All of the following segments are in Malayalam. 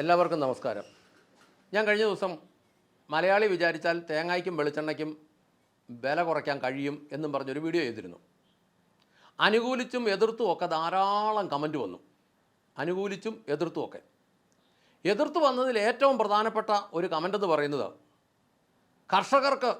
എല്ലാവർക്കും നമസ്കാരം. ഞാൻ കഴിഞ്ഞ ദിവസം മലയാളി വിചാരിച്ചാൽ തേങ്ങയ്ക്കും വെളിച്ചെണ്ണയ്ക്കും വില കുറയ്ക്കാൻ കഴിയും എന്നും പറഞ്ഞൊരു വീഡിയോ ചെയ്തിരുന്നു. അനുകൂലിച്ചും എതിർത്തും ഒക്കെ ധാരാളം കമന്റ് വന്നു. അനുകൂലിച്ചും എതിർത്തും ഒക്കെ. എതിർത്ത് വന്നതിൽ ഏറ്റവും പ്രധാനപ്പെട്ട ഒരു കമന്റ് എന്ന് പറയുന്നത് കർഷകർക്ക്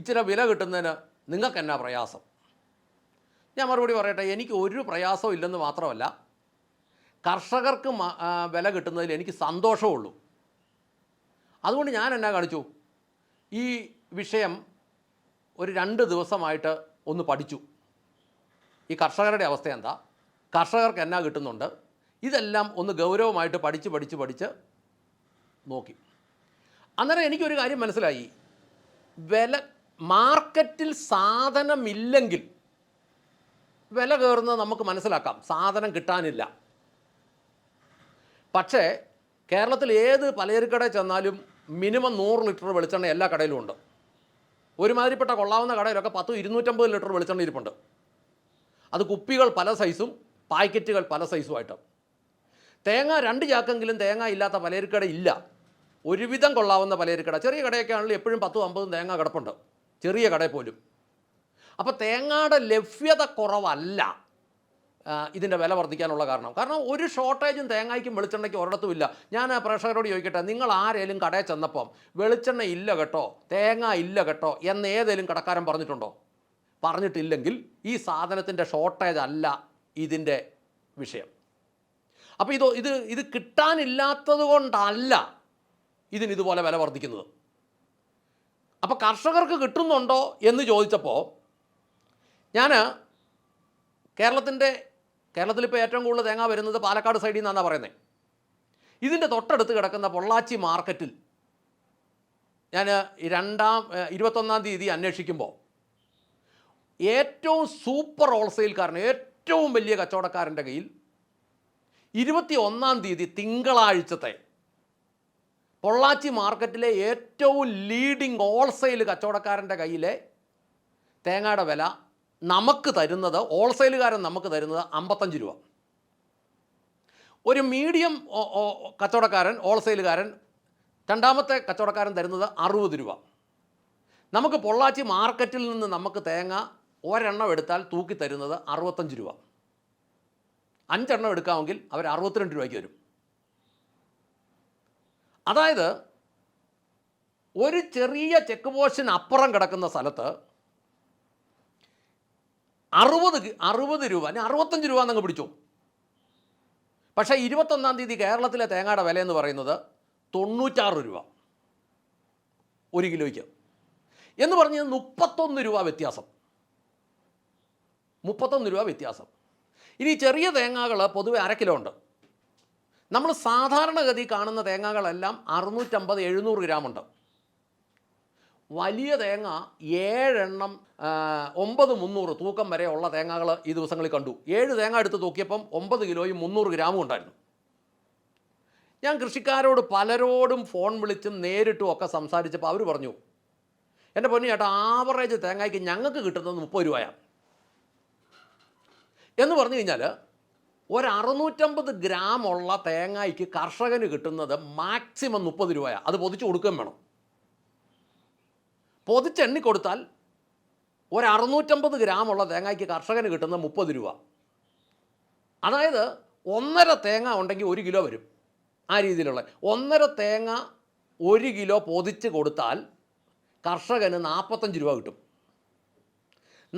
ഇച്ചിരി വില കിട്ടുന്നതിന് നിങ്ങൾക്ക് എന്നാ പ്രയാസം? ഞാൻ മറുപടി പറയട്ടെ എനിക്ക് ഒരു പ്രയാസവും ഇല്ലെന്ന് മാത്രമല്ല കർഷകർക്ക് വില കിട്ടുന്നതിൽ എനിക്ക് സന്തോഷമുള്ളൂ. അതുകൊണ്ട് ഞാൻ എന്നാ കാണിച്ചു? ഈ വിഷയം ഒരു രണ്ട് ദിവസമായിട്ട് ഒന്ന് പഠിച്ചു. ഈ കർഷകരുടെ അവസ്ഥ എന്താ? കർഷകർക്ക് എന്നാ കിട്ടുന്നുണ്ട്? ഇതെല്ലാം ഒന്ന് ഗൗരവമായിട്ട് പഠിച്ച് പഠിച്ച് പഠിച്ച് നോക്കി. അന്നേരം എനിക്കൊരു കാര്യം മനസ്സിലായി. വില മാർക്കറ്റിൽ സാധനമില്ലെങ്കിൽ വില കയറുന്നത് നമുക്ക് മനസ്സിലാക്കാം. സാധനം കിട്ടാനില്ല. പക്ഷേ കേരളത്തിൽ ഏത് പലചരക്കടയിൽ ചെന്നാലും മിനിമം നൂറ് ലിറ്റർ വെളിച്ചെണ്ണ എല്ലാ കടയിലും ഉണ്ട്. ഒരുമാതിരിപ്പെട്ട കൊള്ളാവുന്ന കടയിലൊക്കെ പത്തും ഇരുന്നൂറ്റമ്പത് ലിറ്റർ വെളിച്ചെണ്ണ ഇരിപ്പുണ്ട്. അത് കുപ്പികൾ പല സൈസും പാക്കറ്റുകൾ പല സൈസുമായിട്ട്. തേങ്ങ രണ്ട് ചാക്കെങ്കിലും തേങ്ങ ഇല്ലാത്ത പലചരക്കട ഇല്ല. ഒരുവിധം കൊള്ളാവുന്ന പലചരക്കട ചെറിയ കടയൊക്കെ ആണെങ്കിൽ എപ്പോഴും പത്തും അമ്പതും തേങ്ങ കിടപ്പുണ്ട്. ചെറിയ കടയിൽ പോലും. അപ്പോൾ തേങ്ങയുടെ ലഭ്യത കുറവല്ല. ഇതിന്റെ വില വർദ്ധിക്കാനുള്ള കാരണം. കാരണം ഒരു ഷോർട്ടേജും തേങ്ങയ്ക്കും വെളിച്ചെണ്ണയ്ക്കും ഒരിടത്തും ഇല്ല. ഞാൻ പ്രേക്ഷകരോട് ചോദിക്കട്ടെ നിങ്ങൾ ആരേലും കടയിൽ ചെന്നപ്പം വെളിച്ചെണ്ണ ഇല്ല കേട്ടോ തേങ്ങ ഇല്ല കേട്ടോ എന്ന് ഏതേലും കടക്കാരൻ പറഞ്ഞിട്ടുണ്ടോ? പറഞ്ഞിട്ടില്ലെങ്കിൽ ഈ സാധനത്തിന്റെ ഷോർട്ടേജ് അല്ല ഇതിന്റെ വിഷയം. അപ്പോൾ ഇത് ഇത് ഇത് കിട്ടാനില്ലാത്തത് കൊണ്ടല്ല ഇതിന് ഇതുപോലെ വില വർദ്ധിക്കുന്നത്. അപ്പോൾ കർഷകർക്ക് കിട്ടുന്നുണ്ടോ എന്ന് ചോദിച്ചപ്പോൾ ഞാൻ കേരളത്തിന്റെ കേരളത്തിൽ ഇപ്പോൾ ഏറ്റവും കൂടുതൽ തേങ്ങ വരുന്നത് പാലക്കാട് സൈഡിൽ നിന്നാണ് പറയുന്നത് ഇതിന്റെ തൊട്ടടുത്ത് കിടക്കുന്ന പൊള്ളാച്ചി മാർക്കറ്റിൽ ഞാൻ രണ്ടാം ഇരുപത്തൊന്നാം തീയതി അന്വേഷിക്കുമ്പോൾ ഏറ്റവും സൂപ്പർ ഹോൾസെയിൽക്കാരൻ ഏറ്റവും വലിയ കച്ചവടക്കാരന്റെ കയ്യിൽ ഇരുപത്തി ഒന്നാം തീയതി തിങ്കളാഴ്ചത്തെ പൊള്ളാച്ചി മാർക്കറ്റിലെ ഏറ്റവും ലീഡിംഗ് ഹോൾസെയിൽ കച്ചവടക്കാരന്റെ കയ്യിലെ തേങ്ങയുടെ വില നമുക്ക് തരുന്നത് ഹോൾസെയിലുകാരൻ നമുക്ക് തരുന്നത് അമ്പത്തഞ്ച് രൂപ. ഒരു മീഡിയം കച്ചവടക്കാരൻ ഹോൾസെയിലുകാരൻ രണ്ടാമത്തെ കച്ചവടക്കാരൻ തരുന്നത് അറുപത് രൂപ. നമുക്ക് പൊള്ളാച്ചി മാർക്കറ്റിൽ നിന്ന് നമുക്ക് തേങ്ങ ഒരെണ്ണം എടുത്താൽ തൂക്കി തരുന്നത് അറുപത്തഞ്ച് രൂപ. അഞ്ചെണ്ണം എടുക്കാമെങ്കിൽ അവർ അറുപത്തിരണ്ട് രൂപയ്ക്ക് വരും അതായത് ഒരു ചെറിയ ചെക്ക് പോസ്റ്റിന് അപ്പുറം കിടക്കുന്ന സ്ഥലത്ത് അറുപത് അറുപത് രൂപ അല്ലെങ്കിൽ അറുപത്തഞ്ച് രൂപ എന്നങ്ങ് പിടിച്ചു. പക്ഷേ ഇരുപത്തൊന്നാം തീയതി കേരളത്തിലെ തേങ്ങയുടെ വില എന്ന് പറയുന്നത് തൊണ്ണൂറ്റാറ് രൂപ. ഒരു കിലോയ്ക്ക്. എന്ന് പറഞ്ഞാൽ മുപ്പത്തൊന്ന് രൂപ വ്യത്യാസം. മുപ്പത്തൊന്ന് രൂപ വ്യത്യാസം. ഇനി ചെറിയ തേങ്ങകൾ പൊതുവെ അര കിലോ ഉണ്ട്. നമ്മൾ സാധാരണഗതി കാണുന്ന തേങ്ങകളെല്ലാം അറുന്നൂറ്റമ്പത് എഴുന്നൂറ് ഗ്രാം ഉണ്ട്. വലിയ തേങ്ങ ഏഴെണ്ണം ഒമ്പത് മുന്നൂറ് തൂക്കം വരെ ഉള്ള തേങ്ങകൾ ഈ ദിവസങ്ങളിൽ കണ്ടു. ഏഴ് തേങ്ങ എടുത്ത് തൂക്കിയപ്പം ഒമ്പത് കിലോയും മുന്നൂറ് ഗ്രാമും ഉണ്ടായിരുന്നു. ഞാൻ കൃഷിക്കാരോട് പലരോടും ഫോൺ വിളിച്ചും നേരിട്ടും ഒക്കെ സംസാരിച്ചപ്പോൾ അവർ പറഞ്ഞു എന്റെ പൊന്നു ചേട്ടാ ആവറേജ് തേങ്ങയ്ക്ക് ഞങ്ങൾക്ക് കിട്ടുന്നത് മുപ്പത് രൂപയാണ്. എന്ന് പറഞ്ഞു കഴിഞ്ഞാൽ ഒരു അറുന്നൂറ്റമ്പത് ഗ്രാം ഉള്ള തേങ്ങയ്ക്ക് കർഷകന് കിട്ടുന്നത് മാക്സിമം മുപ്പത് രൂപയാണ് അത് പൊതിച്ച് കൊടുക്കുകയും വേണം. പൊതിച്ചെണ്ണി കൊടുത്താൽ ഒരു അറുന്നൂറ്റമ്പത് ഗ്രാം ഉള്ള തേങ്ങയ്ക്ക് കർഷകന് കിട്ടുന്ന മുപ്പത് രൂപ. അതായത് ഒന്നര തേങ്ങ ഉണ്ടെങ്കിൽ ഒരു കിലോ വരും ആ രീതിയിലുള്ള. ഒന്നര തേങ്ങ ഒരു കിലോ പൊതിച്ച് കൊടുത്താൽ കർഷകന് നാൽപ്പത്തഞ്ച് രൂപ കിട്ടും.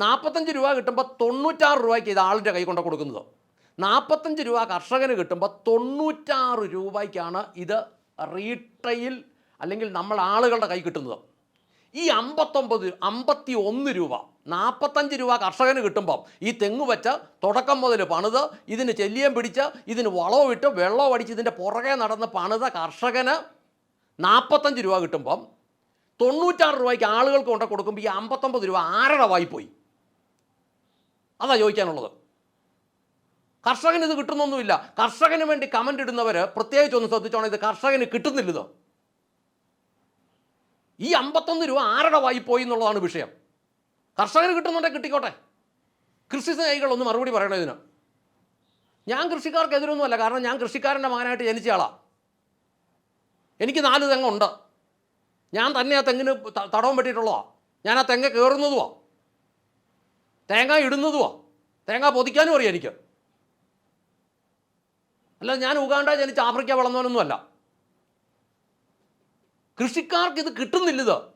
നാൽപ്പത്തഞ്ച് രൂപ കിട്ടുമ്പോൾ തൊണ്ണൂറ്റാറ് രൂപയ്ക്ക് ഇത് ആളിന്റെ കൈ കൊണ്ട് കൊടുക്കുന്നത്. നാൽപ്പത്തഞ്ച് രൂപ കർഷകന് കിട്ടുമ്പോൾ തൊണ്ണൂറ്റാറ് രൂപയ്ക്കാണ് ഇത് റീറ്റെയിൽ അല്ലെങ്കിൽ നമ്മൾ ആളുകളുടെ കൈ കിട്ടുന്നത്. ഈ അമ്പത്തൊമ്പത് അമ്പത്തി ഒന്ന് രൂപ നാൽപ്പത്തഞ്ച് രൂപ കർഷകന് കിട്ടുമ്പം ഈ തെങ്ങ് വെച്ച് തുടക്കം മുതൽ പണിത് ഇതിന് ചെല്ലിയം പിടിച്ച് ഇതിന് വളവും ഇട്ട് വെള്ളവും അടിച്ച് ഇതിന്റെ പുറകെ നടന്ന് പണിത കർഷകന് നാൽപ്പത്തഞ്ച് രൂപ കിട്ടുമ്പം തൊണ്ണൂറ്റാറ് രൂപയ്ക്ക് ആളുകൾക്ക് കൊണ്ട് കൊടുക്കുമ്പോൾ ഈ അമ്പത്തൊമ്പത് രൂപ ആരുടെ വായിപ്പോയി അതാ ചോദിക്കാനുള്ളത്. കർഷകന് ഇത് കിട്ടുന്നൊന്നുമില്ല. കർഷകന് വേണ്ടി കമന്റ് ഇടുന്നവർ പ്രത്യേകിച്ച് ഒന്ന് ശ്രദ്ധിച്ചോണം ഇത് കർഷകന് കിട്ടുന്നില്ലത് ഈ അമ്പത്തൊന്ന് രൂപ ആരുടെ വായിപ്പോയി എന്നുള്ളതാണ് വിഷയം. കർഷകർ കിട്ടുന്നുണ്ടെങ്കിൽ കിട്ടിക്കോട്ടെ. കൃഷി സ്നേഹികളൊന്ന് മറുപടി പറയണം ഇതിന്. ഞാൻ കൃഷിക്കാർക്ക് എതിരൊന്നുമല്ല കാരണം ഞാൻ കൃഷിക്കാരന്റെ മകനായിട്ട് ജനിച്ച ആളാണ് എനിക്ക് നാല് തെങ്ങുണ്ട്. ഞാൻ തന്നെ ആ തെങ്ങിന് തടവം വെട്ടിയിട്ടുള്ളതാ ഞാൻ ആ തെങ്ങ കയറുന്നതുവാ തേങ്ങ ഇടുന്നതുവാ. തേങ്ങ പൊതിക്കാനും അറിയാം എനിക്ക്. അല്ല ഞാൻ ഉഗാണ്ട ജനിച്ച് ആഫ്രിക്ക വളർന്നവനൊന്നുമല്ല. കൃഷിക്കാർക്ക് ഇത് കിട്ടുന്നില്ല ഇത്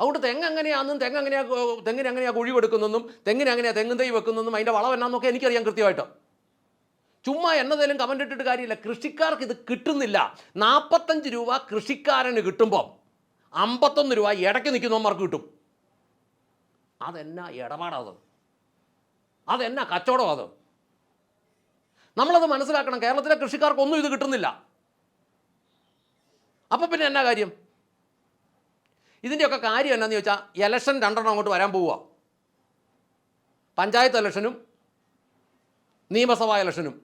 അതുകൊണ്ട് തെങ്ങ് എങ്ങനെയാണെന്നും തെങ്ങ് എങ്ങനെയാ തെങ്ങിന് എങ്ങനെയാ കുഴിവെടുക്കുന്നതെന്നും തെങ്ങിന് എങ്ങനെയാ തെങ്ങും തൈ വെക്കുന്നതെന്നും അതിന്റെ വളം എന്നാന്നൊക്കെ എനിക്കറിയാം കൃത്യമായിട്ട്. ചുമ്മാ എന്നതേലും കമന്റ് ഇട്ടിട്ട് കാര്യമില്ല. കൃഷിക്കാർക്ക് ഇത് കിട്ടുന്നില്ല. നാൽപ്പത്തഞ്ച് രൂപ കൃഷിക്കാരന് കിട്ടുമ്പം അമ്പത്തൊന്ന് രൂപ ഇടയ്ക്ക് നിൽക്കുന്നവന്മാർക്ക് കിട്ടും. അതെന്നാ ഇടപാടാത് അതെന്നാ കച്ചവടം അത്? നമ്മളത് മനസ്സിലാക്കണം. കേരളത്തിലെ കൃഷിക്കാർക്കൊന്നും ഇത് കിട്ടുന്നില്ല. അപ്പം പിന്നെ എന്നാ കാര്യം? ഇതിന്റെയൊക്കെ കാര്യം എന്നാന്ന് ചോദിച്ചാൽ ഇലക്ഷൻ രണ്ടെണ്ണം അങ്ങോട്ട് വരാൻ പോവുക പഞ്ചായത്ത് ഇലക്ഷനും നിയമസഭാ ഇലക്ഷനും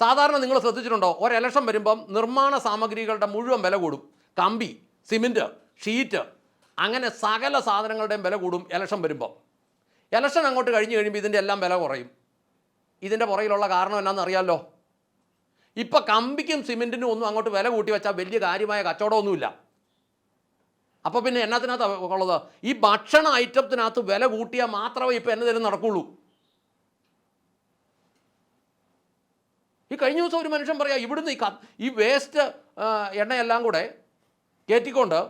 സാധാരണ നിങ്ങൾ ശ്രദ്ധിച്ചിട്ടുണ്ടോ? ഒരു ഇലക്ഷൻ വരുമ്പം നിർമ്മാണ സാമഗ്രികളുടെ മുഴുവൻ വില കൂടും. കമ്പി സിമെന്റ് ഷീറ്റ് അങ്ങനെ സകല സാധനങ്ങളുടെയും വില കൂടും ഇലക്ഷൻ വരുമ്പം. ഇലക്ഷൻ അങ്ങോട്ട് കഴിഞ്ഞ് കഴിയുമ്പോൾ ഇതിന്റെ എല്ലാം വില കുറയും. ഇതിന്റെ പുറകിലുള്ള കാരണം എന്നാണെന്ന് അറിയാമല്ലോ ഇപ്പം കമ്പിക്കും സിമെന്റിനും ഒന്നും അങ്ങോട്ട് വില കൂട്ടി വെച്ചാൽ വലിയ കാര്യമായ കച്ചവടമൊന്നുമില്ല. അപ്പോൾ പിന്നെ എന്നതിനകത്ത് ഉള്ളത്? ഈ ഭക്ഷണ ഐറ്റത്തിനകത്ത് വില കൂട്ടിയാൽ മാത്രമേ ഇപ്പോൾ എന്നതിലും നടക്കുള്ളൂ. ഈ കഴിഞ്ഞ ദിവസം ഒരു മനുഷ്യൻ പറയാം ഇവിടുന്ന് ഈ ഈ വേസ്റ്റ് എണ്ണയെല്ലാം കൂടെ കയറ്റിക്കൊണ്ട്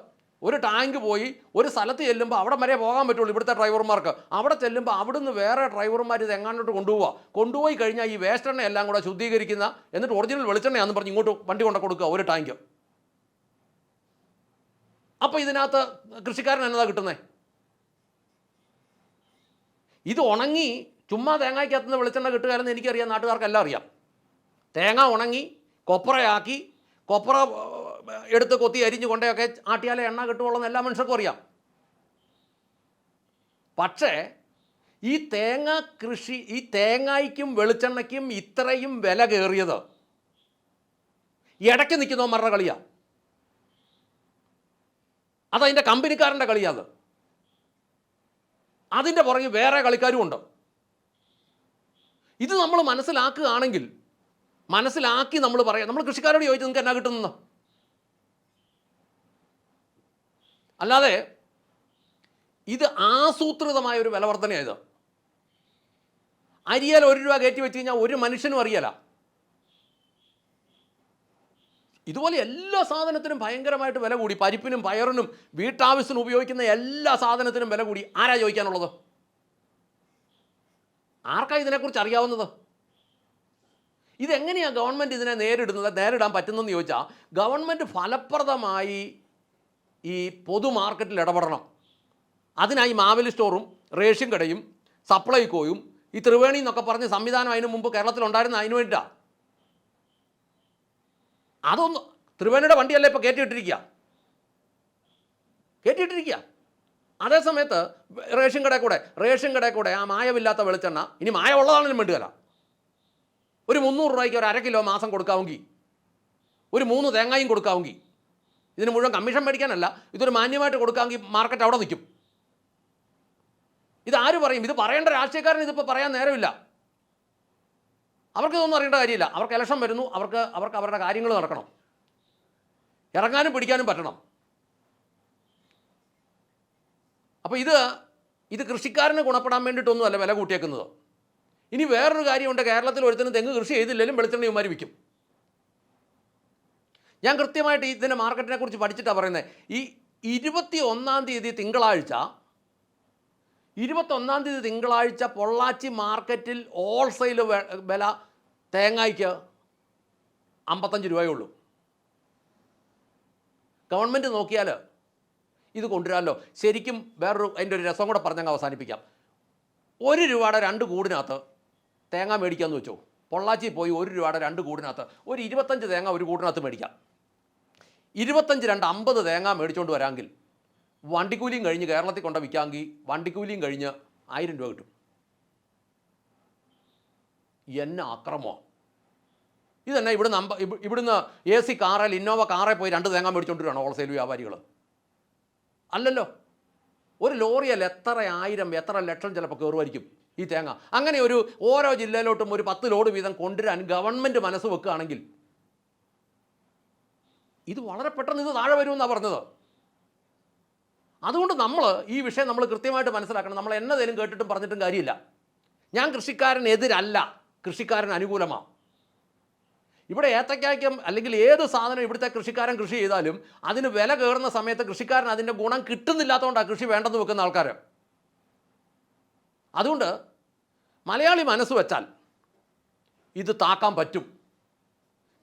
ഒരു ടാങ്ക് പോയി ഒരു സ്ഥലത്ത് ചെല്ലുമ്പോൾ അവിടെ വരെ പോകാൻ പറ്റുള്ളൂ ഇവിടുത്തെ ഡ്രൈവർമാർക്ക്. അവിടെ ചെല്ലുമ്പോൾ അവിടുന്ന് വേറെ ഡ്രൈവർമാർ ഇത് എങ്ങാണ്ടോട്ട് കൊണ്ടുപോവുക കൊണ്ടുപോയി കഴിഞ്ഞാൽ ഈ വേസ്റ്റ് എണ്ണ എല്ലാം കൂടെ ശുദ്ധീകരിക്കുന്ന എന്നിട്ട് ഒറിജിനൽ വെളിച്ചെണ്ണയാണെന്ന് പറഞ്ഞ് ഇങ്ങോട്ട് വണ്ടി കൊണ്ട കൊടുക്കുക ഒരു ടാങ്ക്. അപ്പോൾ ഇതിനകത്ത് കൃഷിക്കാരൻ എന്നതാ കിട്ടുന്നത് ഇത് ഉണങ്ങി ചുമ്മാ തേങ്ങയ്ക്കകത്തുനിന്ന് വെളിച്ചെണ്ണ കിട്ടുകയെന്ന് എനിക്കറിയാം നാട്ടുകാർക്കെല്ലാം അറിയാം. തേങ്ങ ഉണങ്ങി കൊപ്രയാക്കി കൊപ്ര എടുത്ത് കൊത്തി അരിഞ്ഞു കൊണ്ടേയൊക്കെ ആട്ടിയാലേ എണ്ണ കിട്ടുള്ളൂ എല്ലാ മനുഷ്യർക്കും അറിയാം. പക്ഷേ ഈ തേങ്ങ കൃഷി ഈ തേങ്ങയ്ക്കും വെളിച്ചെണ്ണയ്ക്കും ഇത്രയും വില കയറിയത് ഇടയ്ക്ക് നിൽക്കുന്നവന്മാരുടെ കളിയാണ് അതതിന്റെ കമ്പനിക്കാരന്റെ കളിയാണ് അത്. അതിന്റെ പുറകെ വേറെ കളിക്കാരും ഉണ്ട്. ഇത് നമ്മൾ മനസ്സിലാക്കുകയാണെങ്കിൽ മനസ്സിലാക്കി നമ്മൾ പറയാം. നമ്മൾ കൃഷിക്കാരോട് ചോദിച്ചു നിങ്ങൾക്ക് എന്നാ കിട്ടുന്നത് അല്ലാതെ ഇത് ആസൂത്രിതമായ ഒരു വിലവർധനയാണ് ഇത് അരിയാൽ ഒരു രൂപ കയറ്റി വെച്ച് കഴിഞ്ഞാൽ ഒരു മനുഷ്യനും അറിയല. ഇതുപോലെ എല്ലാ സാധനത്തിനും ഭയങ്കരമായിട്ട് വില കൂടി. പരിപ്പിനും പയറിനും വീട്ടാവശ്യത്തിനും ഉപയോഗിക്കുന്ന എല്ലാ സാധനത്തിനും വില കൂടി. ആരാ ചോദിക്കാനുള്ളത്? ആർക്കാ ഇതിനെക്കുറിച്ച് അറിയാവുന്നത്? ഇതെങ്ങനെയാണ് ഗവൺമെന്റ് ഇതിനെ നേരിടുന്നത് നേരിടാൻ പറ്റുന്നതെന്ന് ചോദിച്ചാൽ ഗവൺമെന്റ് ഫലപ്രദമായി ഈ പൊതു മാർക്കറ്റിൽ ഇടപെടണം. അതിനായി മാവേലി സ്റ്റോറും റേഷൻ കടയും സപ്ലൈകോയും ഈ ത്രിവേണി എന്നൊക്കെ പറഞ്ഞ് സംവിധാനം അതിന് മുമ്പ് കേരളത്തിലുണ്ടായിരുന്ന അതിനു വേണ്ടിയിട്ടാണ് അതൊന്നും ത്രിവേണിയുടെ വണ്ടിയല്ലേ ഇപ്പോൾ കയറ്റിയിട്ടിരിക്കുക കയറ്റിയിട്ടിരിക്കുക അതേ സമയത്ത് റേഷൻ കടയിൽ കൂടെ റേഷൻ കടയിൽ കൂടെ ആ മായമില്ലാത്ത വെളിച്ചെണ്ണ ഇനി മായ ഉള്ളതാണെങ്കിലും വേണ്ടുകയില്ല ഒരു മുന്നൂറ് രൂപയ്ക്ക് ഒരു അര കിലോ മാസം കൊടുക്കാമെങ്കിൽ ഒരു മൂന്ന് തേങ്ങയും കൊടുക്കാമെങ്കിൽ ഇതിന് മുഴുവൻ കമ്മീഷൻ മേടിക്കാനല്ല ഇതൊരു മാന്യമായിട്ട് കൊടുക്കാമെങ്കിൽ മാർക്കറ്റ് അവിടെ നിൽക്കും. ഇതാര് പറയും? ഇത് പറയേണ്ട രാഷ്ട്രീയക്കാരൻ ഇതിപ്പോൾ പറയാൻ നേരമില്ല. അവർക്ക് ഇതൊന്നും അറിയേണ്ട കാര്യമില്ല. അവർക്ക് ഇലക്ഷൻ വരുന്നു അവർക്ക് അവർക്ക് അവരുടെ കാര്യങ്ങൾ നടക്കണം. ഇറങ്ങാനും പിടിക്കാനും പറ്റണം. അപ്പോൾ ഇത് ഇത് കൃഷിക്കാരന് ഗുണപ്പെടാൻ വേണ്ടിയിട്ടൊന്നുമല്ല വില കൂട്ടിയേക്കുന്നത്. ഇനി വേറൊരു കാര്യമുണ്ട് കേരളത്തിൽ ഒരുത്തനും തെങ്ങ് കൃഷി ചെയ്തില്ലെങ്കിലും വെളിച്ചെണ്ണ വിൽക്കും. ഞാൻ കൃത്യമായിട്ട് ഇതിന്റെ മാർക്കറ്റിനെ കുറിച്ച് പഠിച്ചിട്ടാണ് പറയുന്നത് ഈ ഇരുപത്തി ഒന്നാം തീയതി തിങ്കളാഴ്ച ഇരുപത്തൊന്നാം തീയതി തിങ്കളാഴ്ച പൊള്ളാച്ചി മാർക്കറ്റിൽ ഹോൾസെയിൽ വില തേങ്ങയ്ക്ക് അമ്പത്തഞ്ച് രൂപയേ ഉള്ളൂ. ഗവൺമെന്റ് നോക്കിയാൽ ഇത് കൊണ്ടുവരാമല്ലോ. ശരിക്കും വേറൊരു അതിന്റെ ഒരു രസം കൂടെ പറഞ്ഞങ്ങ് അവസാനിപ്പിക്കാം. ഒരു രൂപയുടെ രണ്ട് കൂടിനകത്ത് തേങ്ങ മേടിക്കാമെന്ന് വെച്ചോ. പൊള്ളാച്ചി പോയി ഒരു രൂപയുടെ രണ്ട് കൂടിനകത്ത്. ഒരു ഇരുപത്തഞ്ച് തേങ്ങ ഒരു കൂടിനകത്ത് മേടിക്കാം. ഇരുപത്തഞ്ച് രണ്ട് അമ്പത് തേങ്ങ മേടിച്ചുകൊണ്ട് വരാമെങ്കിൽ വണ്ടിക്കൂലിയും കഴിഞ്ഞ് കേരളത്തിൽ കൊണ്ട് വിൽക്കാമെങ്കിൽ വണ്ടിക്കൂലിയും കഴിഞ്ഞ് ആയിരം രൂപ കിട്ടും. എന്നെ അക്രമോ? ഇതന്നെ ഇവിടുന്ന് അമ്പ ഇവി- ഇവിടുന്ന് എ സി കാറിൽ ഇന്നോവ കാറിൽ പോയി രണ്ട് തേങ്ങ മേടിച്ചുകൊണ്ട് വരണോ ഹോൾസെയിൽ വ്യാപാരികൾ അല്ലല്ലോ. ഒരു ലോറിയല്ല എത്ര ആയിരം എത്ര ലക്ഷം ചിലപ്പോൾ കയറുമായിരിക്കും ഈ തേങ്ങ. അങ്ങനെ ഒരു ഓരോ ജില്ലയിലോട്ടും ഒരു പത്ത് ലോഡ് വീതം കൊണ്ടുവരാൻ ഗവൺമെന്റ് മനസ്സ് വെക്കുകയാണെങ്കിൽ ഇത് വളരെ പെട്ടെന്ന് ഇത് താഴെ വരുമെന്നാണ് പറഞ്ഞത്. അതുകൊണ്ട് നമ്മൾ ഈ വിഷയം നമ്മൾ കൃത്യമായിട്ട് മനസ്സിലാക്കണം. നമ്മൾ എന്നതേലും കേട്ടിട്ടും പറഞ്ഞിട്ടും കാര്യമില്ല. ഞാൻ കൃഷിക്കാരനെതിരല്ല. കൃഷിക്കാരൻ അനുകൂലമാണ് ഇവിടെ ഏത്തക്കായ്ക്കും അല്ലെങ്കിൽ ഏത് സാധനം ഇവിടുത്തെ കൃഷിക്കാരൻ കൃഷി ചെയ്താലും അതിന് വില കയറുന്ന സമയത്ത് കൃഷിക്കാരൻ അതിന്റെ ഗുണം കിട്ടുന്നില്ലാത്തതുകൊണ്ടാണ് കൃഷി വേണ്ടെന്ന് വെക്കുന്ന ആൾക്കാർ അതുകൊണ്ട് മലയാളി മനസ്സ് വെച്ചാൽ ഇത് താക്കാൻ പറ്റും.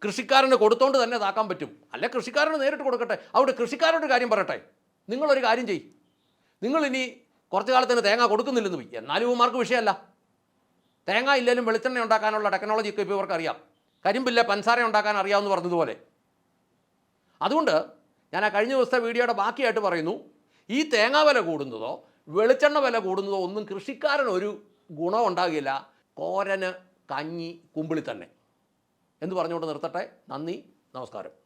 കൃഷിക്കാരന് കൊടുത്തോണ്ട് തന്നെ താക്കാൻ പറ്റും. അല്ല കൃഷിക്കാരന് നേരിട്ട് കൊടുക്കട്ടെ. അവിടെ കൃഷിക്കാരോട് കാര്യം പറയട്ടെ. നിങ്ങളൊരു കാര്യം ചെയ് നിങ്ങളിനി കുറച്ച് കാലത്തിന് തേങ്ങ കൊടുക്കുന്നില്ലെന്ന് പോയി എന്നാലും ഇവന്മാർക്ക് വിഷയമല്ല. തേങ്ങ ഇല്ലെങ്കിലും വെളിച്ചെണ്ണ ഉണ്ടാക്കാനുള്ള ടെക്നോളജി ഒക്കെ ഇപ്പോൾ ഇവർക്ക് അറിയാം. കരിമ്പില്ല പൻസാര ഉണ്ടാക്കാൻ അറിയാമെന്ന് പറഞ്ഞതുപോലെ. അതുകൊണ്ട് ഞാൻ ആ കഴിഞ്ഞ ദിവസത്തെ വീഡിയോയുടെ ബാക്കിയായിട്ട് പറയുന്നു ഈ തേങ്ങാ വില കൂടുന്നതോ വെളിച്ചെണ്ണ വില കൂടുന്നതോ ഒന്നും കൃഷിക്കാരൻ ഒരു ഗുണം ഉണ്ടാകില്ല കോരന് കഞ്ഞി കുമ്പിളി തന്നെ എന്ന് പറഞ്ഞുകൊണ്ട് നിർത്തട്ടെ. നന്ദി നമസ്കാരം.